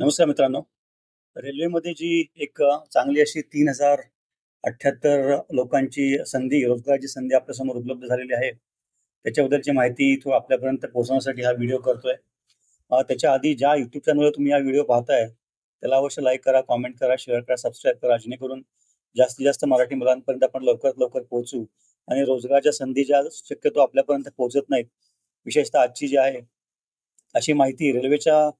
नमस्कार मित्रांनो. रेल्वेमध्ये जी एक चांगली अशी 3078 लोकांची संधी, रोजगाराची संधी आपल्यासमोर उपलब्ध झालेली आहे. त्याच्याबद्दलची माहिती तो आपल्यापर्यंत पोहोचवण्यासाठी हा व्हिडिओ करतोय. त्याच्या आधी ज्या युट्यूब चॅनलवर तुम्ही हा व्हिडिओ पाहताय, त्याला अवश्य लाईक करा, कॉमेंट करा, शेअर करा, सबस्क्राईब करा, जेणेकरून जास्तीत जास्त मराठी मुलांपर्यंत आपण लवकरात लवकर पोहोचू आणि रोजगाराच्या संधी ज्या शक्यतो आपल्यापर्यंत पोहोचत नाहीत, विशेषतः आजची जी आहे, अशी माहिती रेल्वेच्या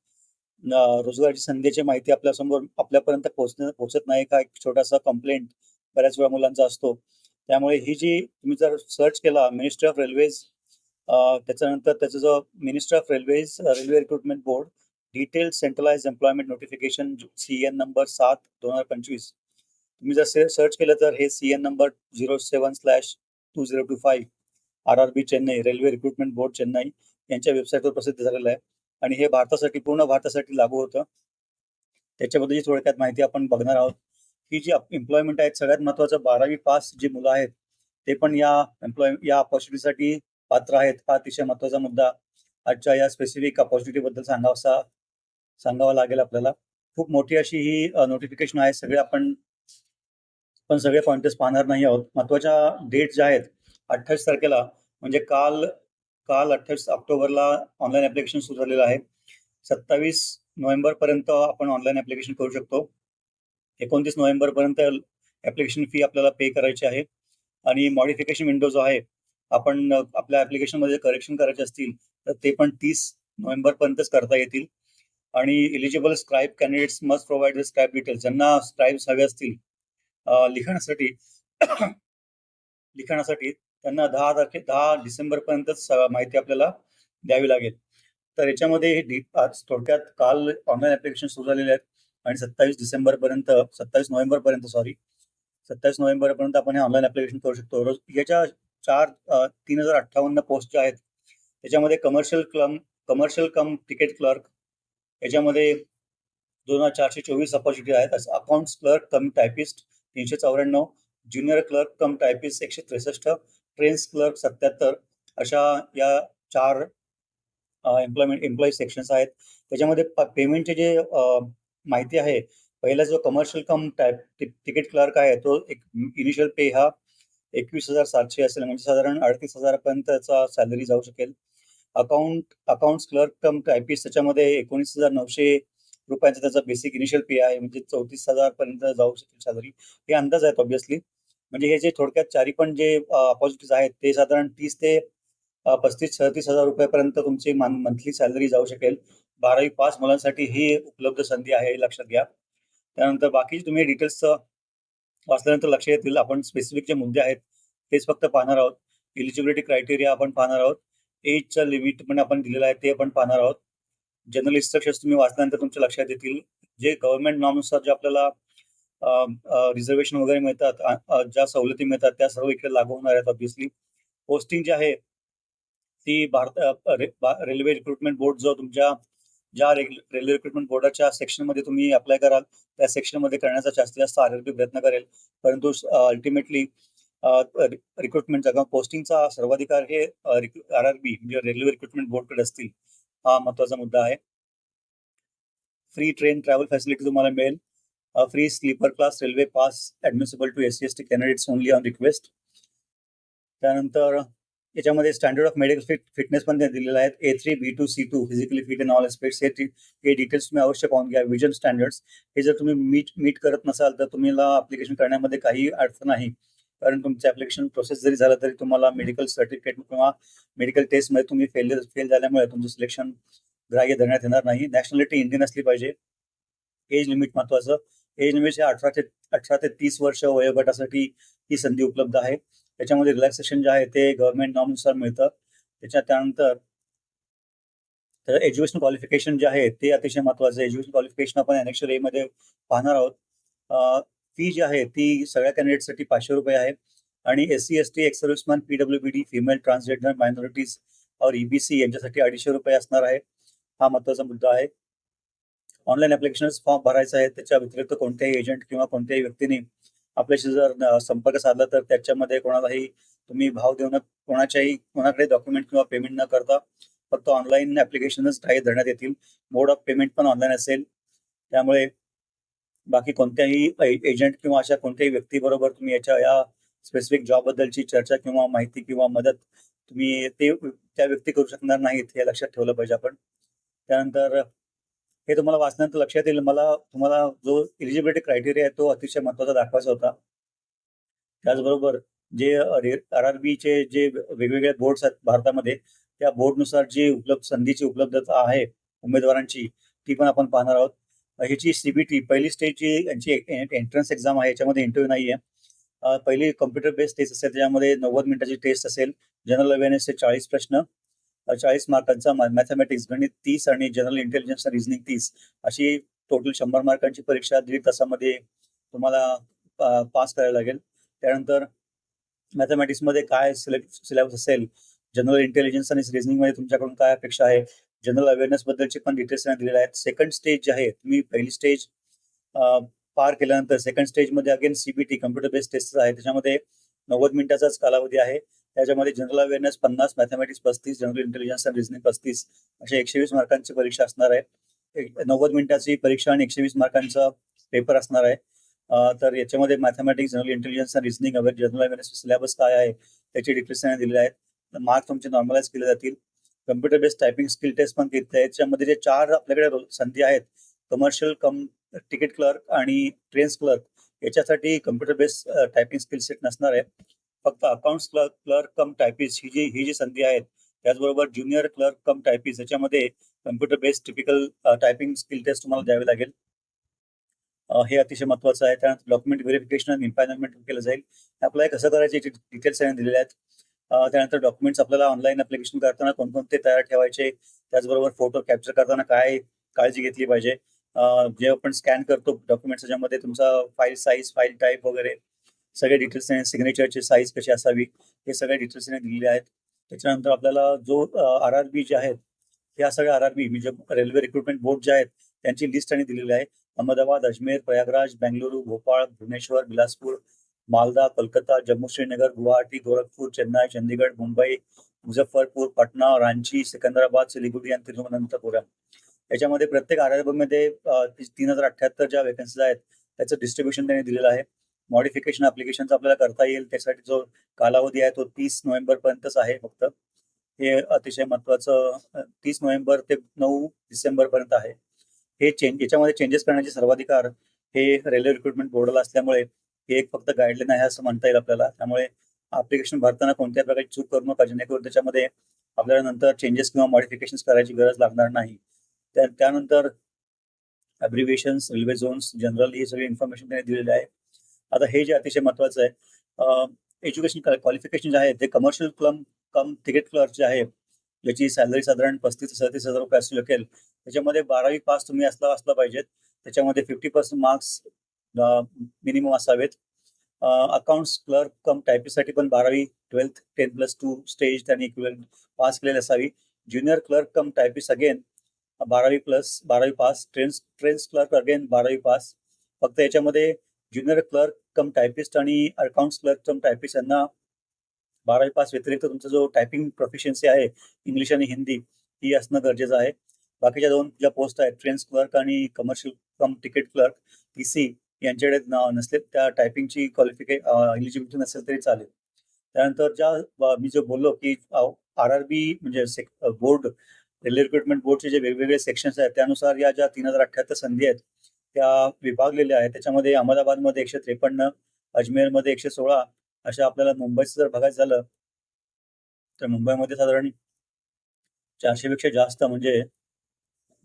रोजगाराची संधीची माहिती आपल्यासमोर आपल्यापर्यंत पोहोचणे पोहोचत नाही का एक छोटासा कंप्लेंट बऱ्याच वेळा मुलांचा असतो. त्यामुळे ही जी तुम्ही जर सर्च केला मिनिस्ट्री ऑफ रेल्वेज त्याच्यानंतर त्याचा जो ministry of railways railway recruitment board detail centralize employment notification CN number 7/2025 तुम्ही जर सर्च केलं तर हे C N number 07/2025 RRB Chennai railway recruitment board Chennai यांच्या वेबसाईटवर प्रसिद्ध झालेलं आहे आणि हे भारतासाठी पूर्ण भारतासाठी लागू होतं. त्याच्याबद्दलची थोडक्यात माहिती आपण बघणार आहोत. ही जी एम्प्लॉयमेंट आहेत सगळ्यात महत्वाचं बारावी पास जी मुलं आहेत, ते पण या एम्प्लॉय या ऑपॉर्च्युनिटीसाठी पात्र आहेत. हा अतिशय महत्त्वाचा मुद्दा आजच्या या स्पेसिफिक अपॉर्च्युनिटीबद्दल सांगावासा सांगावा लागेल आपल्याला. खूप मोठी अशी ही नोटिफिकेशन आहे. सगळे आपण पण सगळे पॉइंटर्स पाहणार नाही आहोत. महत्त्वाच्या डेट ज्या आहेत 28 तारखेला म्हणजे काल काल 28 ऑक्टोबरला ऑनलाईन ऍप्लिकेशन सुरू झालेलं आहे. 27 नोव्हेंबरपर्यंत आपण ऑनलाईन ऍप्लिकेशन करू शकतो. एकोणतीस नोव्हेंबर पर्यंत ऍप्लिकेशन फी आपल्याला पे करायची आहे आणि मॉडिफिकेशन विंडो जो आहे, आपण आपल्या आपल्या ॲप्लिकेशनमध्ये करेक्शन करायचे असतील, तर ते पण तीस नोव्हेंबर पर्यंतच करता येतील आणि eligible scribe candidates must provide the details ज्यांना स्क्राइब्स हवे असतील लिखाणासाठी लिखाणासाठी त्यांना दहा तारखे दहा डिसेंबरपर्यंतच माहिती आपल्याला द्यावी लागेल. तर याच्यामध्ये हे डी आज थोडक्यात काल ऑनलाईन ऍप्लिकेशन सुरू झालेले आहेत आणि 27 डिसेंबरपर्यंत 27 नोव्हेंबरपर्यंत सॉरी 27 नोव्हेंबरपर्यंत आपण हे ऑनलाईन ऍप्लिकेशन करू शकतो. रोज याच्या चार तीन हजार अठ्ठावन्न पोस्ट ज्या आहेत, त्याच्यामध्ये commercial क्लम commercial cum ticket clerk याच्यामध्ये 2424 अपॉर्च्युनिटी आहेत. Account accounts clerk cum typist 394 junior clerk cum typist 163 trains clerk 77 अशा या चार एम्प्लॉयमेंट एम्प्लॉई सेक्शन्स आहेत. त्याच्यामध्ये पेमेंटचे जे माहिती आहे, पहिला जो commercial cum type ticket clerk आहे, तो एक इनिशियल पे हा 21,700 असेल म्हणजे साधारण अडतीस हजारापर्यंतचा सॅलरी जाऊ शकेल. Account accounts clerk cum typist त्याच्यामध्ये 19,900 रुपयांचा त्याचा बेसिक इनिशियल पे आहे म्हणजे 34,000 पर्यंत जाऊ शकेल सॅलरी. हे अंदाज आहेत ऑब्व्हियसली. म्हणजे हे जे थोडक्यात चारी पण जे अ, अपॉर्च्युनिटीज आहेत, ते साधारण तीस ते पस्तीस 35,000-36,000 रुपयापर्यंत तुमची मंथली सॅलरी जाऊ शकेल. 12वी पास मुलांसाठी ही उपलब्ध संधी आहे, लक्षात घ्या. त्यानंतर बाकी तुम्ही डिटेल्स वाचल्यानंतर लक्ष येतील. आपण स्पेसिफिक जे मुद्दे आहेत, तेच फक्त पाहणार आहोत. एलिजिबिलिटी क्रायटेरिया आपण पाहणार आहोत. एजचं लिमिट पण आपण दिलेलं आहे, ते पण पाहणार आहोत. जनरल इन्स्ट्रक्शन्स तुम्ही वाचल्यानंतर तुमच्या लक्षात येतील. जे गव्हर्नमेंट नॉर्मनुसार जे आपल्याला रिझर्वेशन वगैरे मिळतात, ज्या सवलती मिळतात, त्या सर्व इकडे लागू होणार आहेत ऑब्व्हियसली. पोस्टिंग जी आहे, ती भारत रेल्वे रिक्रुटमेंट बोर्ड जो तुमच्या ज्या रेल्वे रिक्रुटमेंट बोर्डाच्या सेक्शनमध्ये तुम्ही अप्लाय कराल, त्या सेक्शनमध्ये करण्याचा जास्तीत जास्त आर प्रयत्न करेल. परंतु अल्टिमेटली रिक्रुटमेंटचा किंवा पोस्टिंगचा सर्वाधिकार हे आर-आर-बी म्हणजे रेल्वे रिक्रुटमेंट बोर्डकडे असतील. हा महत्त्वाचा मुद्दा आहे. फ्री ट्रेन ट्रॅव्हल फॅसिलिटी तुम्हाला मिळेल. A free sleeper class railway pass admissible to SC ST request. Only on request. त्यानंतर याच्यामध्ये standard of medical fit fitness पण दिलेले आहेत. ए3, बी2, C2 physically fit in all aspects हे टी हे डिटेल्स तुम्ही अवश्य पाहून घ्या. विजन स्टँडर्ड्स हे जर तुम्ही मीट मीट करत नसाल, तर तुम्हाला अप्लिकेशन करण्यामध्ये काहीही अडचण नाही. कारण तुमचं ऍप्लिकेशन प्रोसेस जरी झालं, तरी तुम्हाला मेडिकल सर्टिफिकेट किंवा मेडिकल टेस्टमध्ये तुम्ही फेल फेल झाल्यामुळे तुमचं सिलेक्शन ग्राह्य धरण्यात येणार नाही. नॅशनॅलिटी इंडियन असली पाहिजे. एज लिमिट महत्वाचं एज म्हणजे अठरा ते 18 ते तीस वर्ष वयोगटासाठी ही संधी उपलब्ध आहे. त्याच्यामध्ये रिलॅक्सेशन जे आहे, ते गव्हर्नमेंट नॉर्मनुसार मिळतं. त्याच्या त्यानंतर तर एज्युकेशन क्वालिफिकेशन जे आहे, ते अतिशय महत्वाचं आहे. एज्युकेशन क्वालिफिकेशन आपण ॲनेक्शर एमध्ये पाहणार आहोत. फी जी आहे, ती सगळ्या कॅन्डिडेटसाठी ₹500 आहे आणि SC, ST, ex serviceman, PWBD, female, transgender, minorities और ईबीसी यांच्यासाठी अडीचशे रुपये असणार आहे. हा महत्त्वाचा मुद्दा आहे. ऑनलाईन ऍप्लिकेशन फॉर्म भरायचा आहे. त्याच्या व्यतिरिक्त कोणत्याही एजंट किंवा कोणत्याही व्यक्तीने आपल्याशी जर संपर्क साधला, तर त्याच्यामध्ये कोणालाही तुम्ही भाव देऊन कोणाच्याही कोणाकडे डॉक्युमेंट किंवा पेमेंट न करता फक्त ऑनलाईन ऍप्लिकेशनच काही धरण्यात येतील. मोड ऑफ पेमेंट पण ऑनलाईन असेल. त्यामुळे बाकी कोणत्याही एजंट किंवा अशा कोणत्याही व्यक्तीबरोबर तुम्ही याच्या या स्पेसिफिक जॉब बद्दलची चर्चा किंवा माहिती किंवा मदत तुम्ही ते त्या व्यक्ती करू शकणार नाहीत हे लक्षात ठेवलं पाहिजे आपण त्यानंतर हे तुम्हाला वाचल्यानंतर लक्षात येईल. मला तुम्हाला जो एलिजिबिलिटी क्रायटेरिया आहे तो अतिशय महत्त्वाचा दाखवायचा होता. त्याचबरोबर जे आर आर बीचे जे वेगवेगळे बोर्ड्स आहेत भारतामध्ये त्या बोर्डनुसार जी उपलब्ध संधीची उपलब्धता आहे उमेदवारांची ती पण आपण पाहणार आहोत. ह्याची सीबीटी पहिली स्टेजची यांची एंट्रन्स एक्झाम आहे याच्यामध्ये इंटरव्ह्यू नाही आहे पहिली कम्प्युटर बेस्ड टेस्ट असेल त्याच्यामध्ये नव्वद मिनिटाची टेस्ट असेल. जनरल अवेअरनेसचे चाळीस प्रश्न. चाळीस मार्कांचा मॅथमॅटिक्स गणित तीस आणि जनरल इंटेलिजन्स रिझनिंग तीस अशी टोटल शंभर मार्कांची परीक्षा दीड तासामध्ये तुम्हाला पास करायला लागेल. त्यानंतर मॅथमॅटिक्समध्ये काय सिलेक्ट सिलेबस असेल जनरल इंटेलिजन्स आणि रिझनिंगमध्ये तुमच्याकडून काय अपेक्षा आहे जनरल अवेअरनेस बद्दलचे पण डिटेल्स दिलेले आहेत. सेकंड स्टेज जे आहे तुम्ही पहिली स्टेज पार केल्यानंतर सेकंड स्टेजमध्ये again CBT computer based test आहे. त्याच्यामध्ये नव्वद मिनिटाचाच कालावधी आहे. त्याच्यामध्ये जनरल अवेअरनेस पन्नास मॅथमॅटिक्स पस्तीस जनरल इंटेलिजन्स आणि रिझनिंग पस्तीस असे एकशे वीस मार्कांची परीक्षा असणार आहे. नव्वद मिनिटाची परीक्षा आणि एकशे वीस मार्कांचा पेपर असणार आहे. तर याच्यामध्ये मॅथमॅटिक्स जनरल इंटेलिजन्स आणि reasoning aware general awareness syllabus काय आहे त्याचे डिटेल्स त्यांनी दिलेले आहेत. मार्क तुमचे नॉर्मलाइज केले जातील. Computer based typing skill test पण घेतले याच्यामध्ये जे चार आपल्याकडे संधी आहेत कमर्शियल कम तिकीट क्लर्क आणि ट्रेन्स क्लर्क याच्यासाठी computer based typing skill set नसणार आहे. फक्त accounts clerk clerk cum typist ही जी ही जी संधी आहेत त्याचबरोबर ज्युनियर क्लर्क कम टायपिस्ट याच्यामध्ये computer based typical typing skill test तुम्हाला द्यावे लागेल. हे अतिशय महत्वाचं आहे. त्यानंतर डॉक्युमेंट व्हेरिफिकेशन आणि इम्पॅनलमेंट केलं जाईल. अप्लाय कसं करायचे डिटेल्स त्यांनी दिलेले आहेत. त्यानंतर डॉक्युमेंट्स आपल्याला ऑनलाईन अप्लिकेशन करताना कोणकोणते तयार ठेवायचे त्याचबरोबर फोटो कॅप्चर करताना काय काळजी घेतली पाहिजे. जे आपण स्कॅन करतो डॉक्युमेंट्स त्याच्यामध्ये तुमचा फाईल साईज फाईल टाईप वगैरे सगळे डिटेल्स सिग्नेचरची साईज कशी असावी हे सगळे डिटेल्स दिलेले आहेत. त्याच्यानंतर आपल्याला जो आर आर बी जे आहेत ह्या सगळ्या आर आर बी म्हणजे रेल्वे रिक्रुटमेंट बोर्ड जे आहेत त्यांची लिस्ट त्यांनी दिलेली आहे. अहमदाबाद अजमेर प्रयागराज बेंगलुरू भोपाळ भुवनेश्वर बिलासपूर मालदा कोलकाता जम्मू श्रीनगर गुवाहाटी गोरखपूर चेन्नई चंदीगड मुंबई मुझफ्फरपूर पटना रांची सिकंदराबाद सिलिगुडी आणि तिरुवनंतपुरम. याच्यामध्ये प्रत्येक आर आरमध्ये तीन हजार अठ्ठ्याहत्तर ज्या वेकन्सीज आहेत त्याचं डिस्ट्रीब्युशन त्यांनी दिलेलं आहे. मॉडिफिकेशन अप्लिकेशन आपल्याला करता येईल. त्यासाठी जो कालावधी आहे तो तीस नोव्हेंबर पर्यंतच आहे फक्त. हे अतिशय महत्वाचं तीस नोव्हेंबर ते नऊ डिसेंबर पर्यंत आहे. हे चेंज याच्यामध्ये चेंजेस करण्याचे सर्वाधिकार हे रेल्वे रिक्रुटमेंट बोर्डला असल्यामुळे हे एक फक्त गाईडलाईन आहे असं म्हणता येईल आपल्याला. त्यामुळे अप्लिकेशन भरताना कोणत्या प्रकारची चूक करू नका. जेणेकरून त्याच्यामध्ये आपल्याला नंतर चेंजेस किंवा मॉडिफिकेशन करायची गरज लागणार नाही. त्यानंतर अब्रिव्हिएशन रेल्वे झोन्स जनरल ही सगळी इन्फॉर्मेशन त्यांनी दिलेली आहे. आता हे जे अतिशय महत्वाचं आहे एज्युकेशन क्वालिफिकेशन जे आहे ते commercial cum cum ticket clerk जे आहे ज्याची सॅलरी साधारण पस्तीस ते सदतीस हजार रुपये असू शकेल त्याच्यामध्ये बारावी पास तुम्ही असला असला पाहिजेत. त्याच्यामध्ये फिफ्टी पर्सेंट मार्क्स मिनिमम असावेत. अकाउंट्स क्लर्क कम टायपिस्टसाठी पण बारावी twelfth ten plus two stage त्यांनी पास केलेली असावी. Junior clerk cum typist again बारावी प्लस बारावी pass trains trains clerk again बारावी पास फक्त याच्यामध्ये ज्युनियर क्लर्क कम टायपिस्ट आणि अकाउंट्स क्लर्क कम टायपिस्ट यांना बारावी पास व्यतिरिक्त तुमचा जो टायपिंग प्रोफिशियन्सी आहे इंग्लिश आणि हिंदी ही असणं गरजेचं आहे. बाकीच्या दोन ज्या पोस्ट आहेत ट्रेन्स क्लर्क आणि commercial cum ticket clerk T C यांच्याकडे नसले त्या टायपिंगची क्वालिफिके एलिजिबिलिटी नसेल तरी चालेल. त्यानंतर ज्या मी जे बोललो की आर आर बी म्हणजे बोर्ड रेल्वे रिक्रुटमेंट बोर्डचे जे वेगवेगळे सेक्शन्स आहेत त्यानुसार या ज्या तीन हजार अठ्ठ्याहत्तर संधी आहेत त्या विभागलेल्या आहेत. त्याच्यामध्ये अहमदाबादमध्ये एकशे त्रेपन्न अजमेरमध्ये एकशे सोळा अशा आपल्याला मुंबईचं जर बघायचं झालं तर मुंबईमध्ये साधारण चारशे पेक्षा जास्त म्हणजे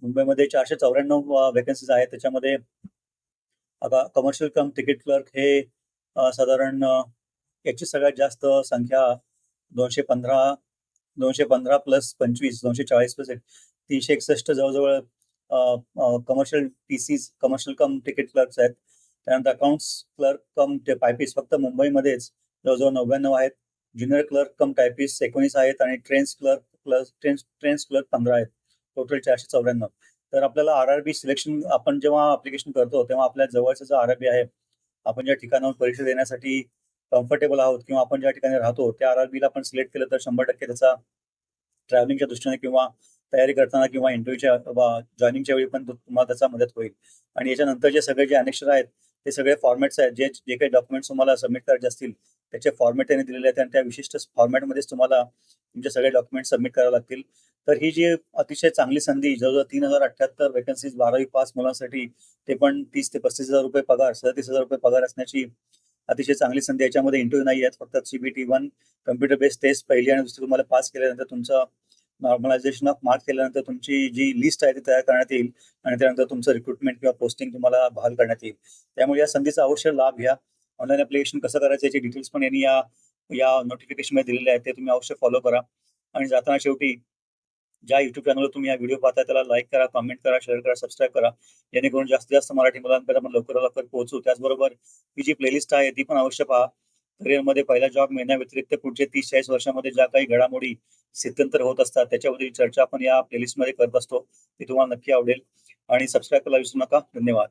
मुंबईमध्ये चारशे चौऱ्याण्णव वेकन्सीज आहेत. त्याच्यामध्ये आता कमर्शियल कम तिकीट क्लर्क हे साधारण याची सगळ्यात जास्त संख्या दोनशे पंधरा दोनशे पंधरा प्लस पंचवीस दोनशे चाळीस प्लस तीनशे एकसष्ट जवळजवळ commercial T commercial cum ticket clerks आहेत. त्यानंतर अकाउंट्स क्लर्क कम पायपीस फक्त मुंबईमध्येच जवळजवळ नव्याण्णव आहेत. ज्युनियर क्लर्क कम टायपिस्ट एकोणीस आहेत आणि trains clerk clerk trains trains clerk पंधरा आहेत. टोटल चारशे चौऱ्याण्णव. तर आपल्याला आर आर बी सिलेक्शन आपण जेव्हा अप्लिकेशन करतो तेव्हा आपल्या जवळचं जो आर आर बी आहे आपण ज्या ठिकाणावर परीक्षा देण्यासाठी कम्फर्टेबल आहोत किंवा आपण ज्या ठिकाणी राहतो त्या आर आर बीला आपण सिलेक्ट केलं तर शंभर टक्के त्याचा ट्रॅव्हलिंगच्या दृष्टीने किंवा तयारी करताना किंवा इंटरव्ह्यूच्या जॉईनिंगच्या वेळी पण तुम्हाला त्याचा मदत होईल. आणि याच्यानंतर जे सगळे जे अनेक्षर आहेत ते सगळे फॉर्मॅट्स आहेत जे जे काही डॉक्युमेंट्स तुम्हाला सबमिट करायचे असतील त्याचे फॉर्मॅट त्यांनी दिलेले आहेत आणि त्या विशिष्ट फॉर्मॅटमध्येच तुम्हाला तुमचे सगळे डॉक्युमेंट सबमिट करावे लागतील. तर ही जी अतिशय चांगली संधी जवळजवळ तीन हजार अठ्याहत्तर वेकन्सीज बारावी पास मुलांसाठी ते पण तीस ते पस्तीस हजार रुपये पगार सदतीस हजार रुपये पगार असण्याची अतिशय चांगली संधी याच्यामध्ये इंटरव्ह्यू नाही आहेत फक्त CBT one computer based test पहिली आणि दुसरी तुम्हाला पास केल्यानंतर तुमचं नॉर्मलायझेशन ऑफ मार्क केल्यानंतर तुमची जी लिस्ट आहे ती तयार करण्यात येईल आणि त्यानंतर तुमचं रिक्रुटमेंट किंवा पोस्टिंग तुम्हाला बहाल करण्यात येईल. त्यामुळे या संधीचा अवश्य लाभ घ्या. ऑनलाईन अप्लिकेशन कसं करायचं याचे डिटेल्स पण यांनी या या नोटिफिकेशनमध्ये दिलेले आहेत ते तुम्ही अवश्य फॉलो करा. आणि जाताना शेवटी ज्या युट्यूब चॅनलवर तुम्ही हा व्हिडिओ पाहता त्याला लाईक करा कमेंट करा शेअर करा सबस्क्राईब करा. जेणेकरून जास्तीत जास्त मराठी मुलांपर्यंत आपण लवकरात लवकर पोहोचू. त्याचबरोबर ही जी प्लेलिस्ट आहे ती पण अवश्य पहा. करिअरमध्ये पहिला जॉब मिळण्याव्यतिरिक्त पुढचे तीस चाळीस वर्षामध्ये ज्या काही घडामोडी स्थित्यंतर होत असतात त्याच्यावरील चर्चा आपण या प्लेलिस्टमध्ये करत असतो. ती तुम्हाला नक्की आवडेल. आणि सबस्क्राईब करायला विसरू नका. धन्यवाद.